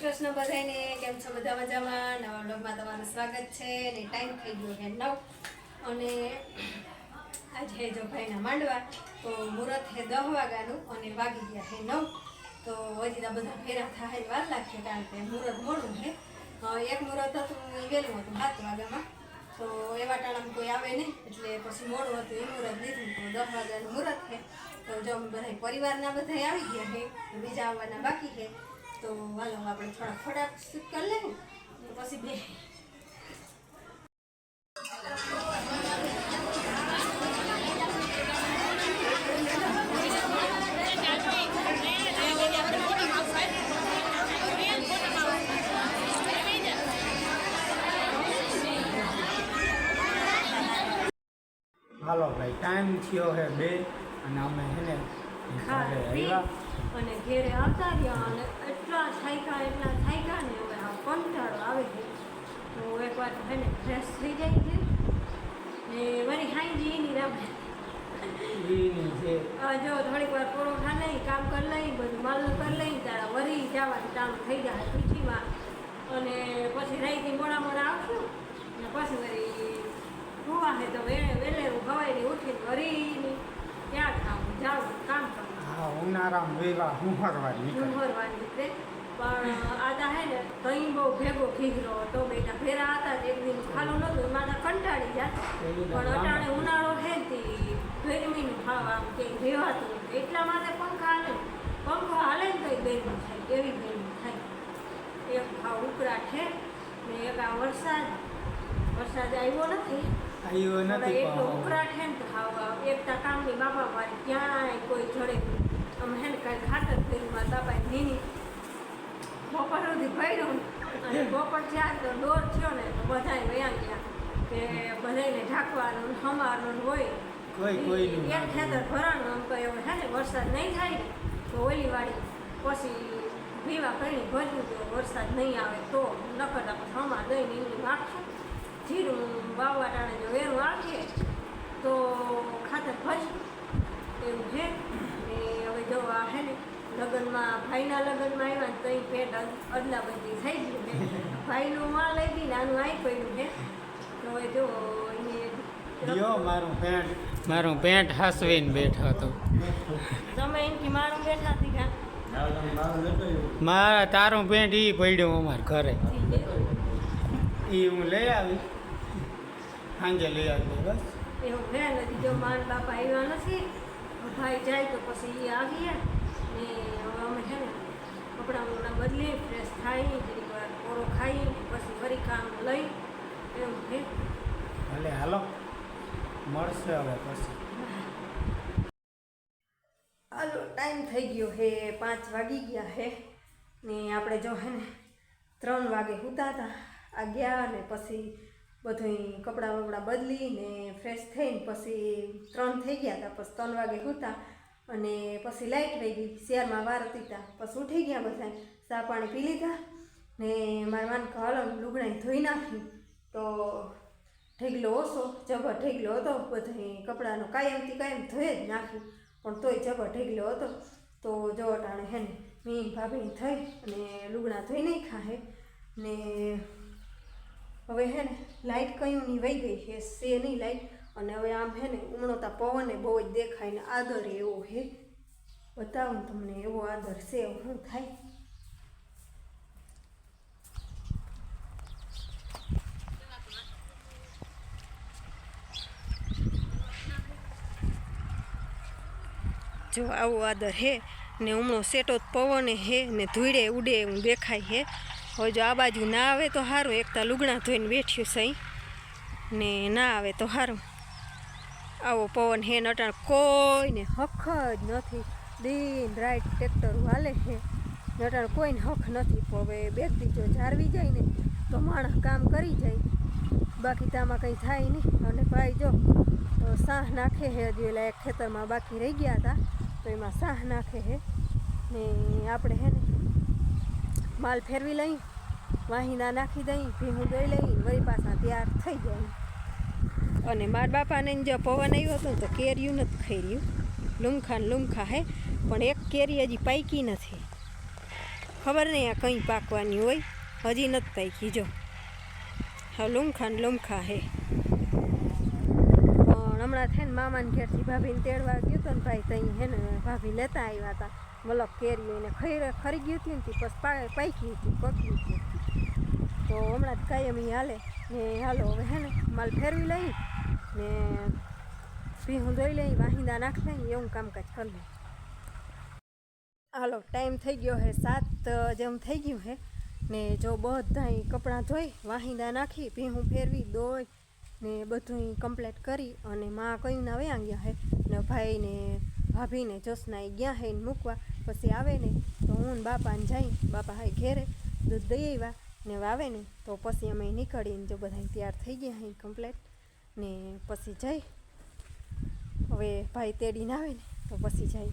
કૃષ્ણ બધાને કેમ છો? બધા મજામાં? નવા બ્લોગમાં તમારું સ્વાગત છે અને ટાઈમ થઈ ગયો કે નવ. અને આજે જો ભાઈના માંડવા. તો મુહૂર્ત છે દસ વાગ્યાનું અને વાગી ગયા છે નવ. તો હજી બધા ફેરા થાય વાર લાગશે કારણ કે મુહૂર્ત મોડું છે. એક મુહૂર્ત હતું એ વહેલું હતું સાત વાગ્યામાં. તો એવા ટાણામાં કોઈ આવે નહીં, એટલે પછી મોડું હતું એ મુહૂર્ત લીધું. તો દસ વાગ્યાનું મુહૂર્ત છે. તો જો બધા પરિવારના બધા આવી ગયા છે બીજા આવવાના બાકી છે. તો વાલો આપણે થોડા ખોરાક કરી લઈએ તો પછી બે. હાલો ભાઈ ટાઈમ થયો છે બે અને અમે છે ને અને ઘેરે આવતા રહ્યા અને એટલા થાયકા એટલા થાયકા ને હવે આ કંટાળો આવે છે. તો એકવાર હે ને ફ્રેશ થઈ જાય છે. ને એની રાબે ઈની આ જો થોડીક વાર પરોઠા લઈ કામ કરી લઈ બધું માલ કરી લઈ તારા વરી જવાનું ચાલુ થઈ જાય પીઠીમાં અને પછી રાઈથી મોડા મોડા આવશું. ને પછી વળી હુવા છે તો વેળે વેલેરું ખવાઈને ઉઠીને વરી ક્યાં ખાવું કામ કરવું હા, ઉનાળામાં વેલા હું ફરવા નીકળ ડુંગરવાની પણ આદા હે ને તઈ બહુ ભેગો ખીગરો હતો બેટા ભેરા હતા એક દિન ખાલું નતું એમાં તો કંટાળી જાય પણ અટાણે ઉનાળો હે તે ગરમીનું ભાવ આમ કે રહેવાતું એટલા માટે પંખા હાલે પંખો હાલે ને તો ગરમી થાય, એવી ગરમી થાય. એક ભાવ ઉકળાટ છે ને, એક વરસાદ. વરસાદ આવ્યો નથી. આવ્યો નથી એટલો ઉકળાટ હે ને હાવ એકતા કામની બાપા મારી ક્યાંય કોઈ જડે અમે હે ને કાંઈ ખાતર ફેરીમાં દબાઈ નીની બપોર સુધી પડ્યું અને બપોર થયા તો દોર થયો ને તો બધાય વયા ગયા કે બધાને ઢાંકવાનું ને હોય. કોઈ કોઈનું એક ખેતર ભરાણું આમ કહે હવે હે ને વરસાદ નહીં થાય ને તો ઓલી વાળી પછી ભીવા કરીને ભર્યું તો વરસાદ નહીં આવે તો નકર આપણે હમા દઈને એમની નાખશું જીરું વાવવા ટાણે જો વેરું આવીએ તો ખાતર ભરશું એવું છે. એ હવે જો આ છે ને લગ્નમાં ભાઈના લગ્નમાં આવ્યા ને તઈ પેટ અદ- અદલા બદલી થઈ ગયું છે. ભાઈનું માં લઈ ગઈ નાનું આનું આઈ પડ્યું છે. તો હવે જો એને મારું પેન્ટ મારું પેન્ટ હાસવીને બેઠો હતો તમે એમ કે? મારું બેઠા હતી કા મારા તારું પેન્ટ ઈ પડ્યું અમારે ઘરે. ઈ હું લઈ આવી. સાંજે લઈ આવી બસ. એવું છે ને જો માર બાપા આવ્યા નથી ભાઈ જાય તો પછી એ આવીએ. ને હવે અમે છે ને કપડાં બપડા બદલી ફ્રેશ થાય જરીક વાર કોરો ખાઈ પછી ફરી કામ લઈ એવું છે. ભલે હાલો. મળશે હવે પછી. હાલો ટાઈમ થઈ ગયો હે પાંચ વાગી ગયા હે. ને આપણે જો હે ને ત્રણ વાગે સૂતા હતા આ ગયા ને પછી બધું કપડાં બપડા બદલી ને ફ્રેશ થઈને પછી ત્રણ થઈ ગયા હતા, પછી ત્રણ વાગે સૂતા અને પછી લાઇટ વહી ગઈ. શિયાળમાં વાર હતી પછી ઉઠી ગયા બધા ચા પાણી પી લીધા ને મારા માન હાલો લુગડાને ધોઈ નાખી. તો ઠેગલો ઓછો જબર ઠેગલો હતો. બધા કપડાનો કાયમથી કાયમ ધોઈ જ નાખ્યું પણ તોય જબર ઠેગલો હતો. તો જો ટાણે હે ને મીન ભાભી થઈ અને લુગડા ધોઈ નહીં ખાહે ને હવે હે ને કયું ની વહી ગઈ છે સે નહીં લાઇટ અને હવે આમ હે ને ઉમણોતા પવને બહુ જ દેખાય ને આદર એવો હે. બતાવું તમને એવો આદર છે શું થાય? જો આવો આદર હે ને હમણો સેટો પવને હે ને ધૂળે ઉડે એવું દેખાય હે. હવે જો આ બાજુ ના આવે તો સારું એકતા લુગણા ધોઈને બેઠ્યું સહી ને ના આવે તો સારું આવો પવન હે નટાણ કોઈને હખ જ નથી. દિન રાઈટ ટ્રેક્ટર હાલે છે. નટાણ કોઈને હખ નથી. પણ હવે બેગથી જો જાળવી જાય ને, તો માણસ કામ કરી જાય. બાકી તો આમાં કંઈ થાય નહીં. અને ભાઈ જો તો સાહ નાખે છે હજુ એટલે ખેતરમાં બાકી રહી ગયા હતા, તો એમાં સાહ નાખે છે. ને આપણે હે ને માલ ફેરવી લઈ વાહિંદા નાખી દઈ, ભીહું દઈ લઈ, વળી પાછા તૈયાર થઈ જાય અને મારા બાપાને જો પવન આવ્યો હતો તો કેરીયું નથી ખાઈ રહ્યું. લુમખા લુમખા હે, પણ એક કેરી હજી પાકી નથી. ખબર નહીં આ કંઈ પાકવાની હોય, હજી નથી પાકી, જો. હા, લુમખા લુમખા હે. પણ હમણાં થઈને મામાને ઘેરથી ભાભીને તેડવા ગયો હતો ને ભાઈ ત્યાં હે ને ભાભી લેતા આવ્યા હતા મતલબ કેરી એને ખરી ખરી ગયું હતું ને તે, પછી પાકી હતી પકવી હતી. તો હમણાં જ કાયમી હાલે. ને હાલો હવે હે ને, માલ ફેરવી લઈ, ને ભીહું ધોઈ લઈ, વાહિંદા નાખી લઈ એવું કામકાજ કરી લઈ. હાલો, ટાઈમ થઈ ગયો હે સાત, જેમ થઈ ગયું હે. ને જો બધા કપડાં ધોઈ, વાહિંદા નાખી ભીહું ફેરવી, દોઈ, ને બધું કમ્પ્લીટ કરી, અને માં કયું ના વયા ગયા હે, ને ભાઈ ભાભીને એ ગયા હે ને મૂકવા. પછી આવે ને તો હું બાપાને જઈ. બાપા હાઈ ઘેરે દૂધ દઈ આવ્યા ને વાવે ને તો પછી અમે નીકળીને જો બધા તૈયાર થઈ ગયા હે કમ્પ્લેટ ને પછી જઈ. હવે ભાઈ તેડીને આવે ને તો પછી જઈ.